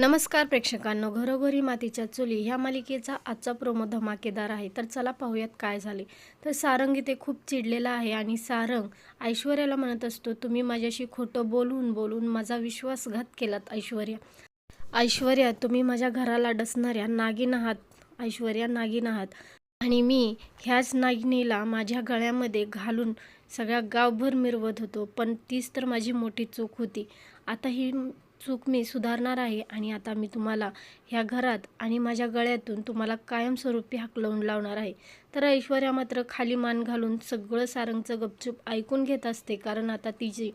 नमस्कार प्रेक्षकांनो घरोघरी मातीच्या चुली ह्या मालिकेचा आजचा प्रोमो धमाकेदार आहे. तर चला पाहूयात काय झाले. तर सारंग इथे खूप चिडलेला आहे आणि सारंग ऐश्वर्याला म्हणत असतो तुम्ही माझ्याशी खोटं बोलून बोलून माझा विश्वासघात केलात ऐश्वर्या. ऐश्वर्या तुम्ही माझ्या घराला डसणाऱ्या नागिन आहात ऐश्वर्या नागिन आहात. आणि मी ह्याच नागिनीला माझ्या गळ्यामध्ये घालून सगळ्या गावभर मिरवत होतो पण तीच तर माझी मोठी चूक होती. आता ही चूक मी सुधारणार आहे आणि आता मी तुम्हाला ह्या घरात आणि माझ्या गळ्यातून तुम्हाला कायमस्वरूपी हाकलवून लावणार आहे. तर ऐश्वर्या मात्र खाली मान घालून सगळं सारंगचं गपचूप ऐकून घेत असते. कारण आता तिची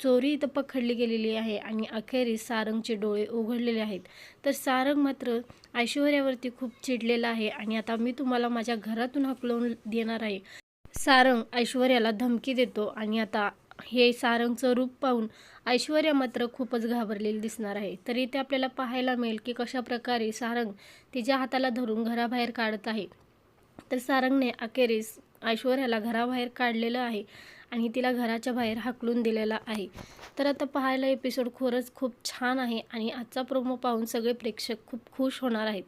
चोरी इथं पकडली गेलेली आहे आणि अखेरीस सारंगचे डोळे उघडलेले आहेत. तर सारंग मात्र ऐश्वर्यावरती खूप चिडलेला आहे आणि आता मी तुम्हाला माझ्या घरातून हकलवून देणार आहे. सारंग ऐश्वर्याला धमकी देतो आणि आता हे सारंगचं रूप पाहून ऐश्वर्या मात्र खूपच घाबरलेली दिसणार आहे. तर इथे आपल्याला पाहायला मिळेल की कशा प्रकारे सारंग तिच्या हाताला धरून घराबाहेर काढत आहे. तर सारंगने अखेरीस ऐश्वर्याला घराबाहेर काढलेलं आहे आणि तिला घराच्या बाहेर हाकलून दिलेला आहे. तर आता पाहायला एपिसोड खरंच खूप छान आहे आणि आजचा प्रोमो पाहून सगळे प्रेक्षक खूप खुश होणार आहेत.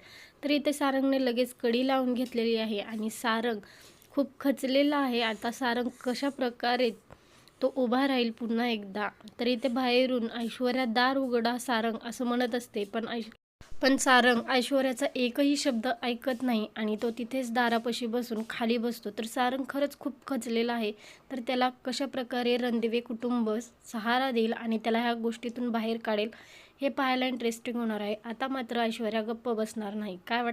तर इथे सारंगने लगेच कडी लावून घेतलेली आहे आणि सारंग खूप खचलेला आहे. आता सारंग कशा प्रकारे तो उभा राहील पुन्हा एकदा. तर इथे बाहेरून ऐश्वर्या दार उघडा सारंग असं म्हणत असते. पण ऐश पण सारंग ऐश्वर्याचा एकही शब्द ऐकत नाही आणि तो तिथेच दारापाशी बसून खाली बसतो. तर सारंग खरंच खूप खचलेला आहे. तर त्याला कशा प्रकारे रणदिवे कुटुंब सहारा देईल आणि त्याला ह्या गोष्टीतून बाहेर काढेल हे पाहायला इंटरेस्टिंग होणार आहे. आता मात्र ऐश्वर्या गप्प बसणार नाही. काय वाटतं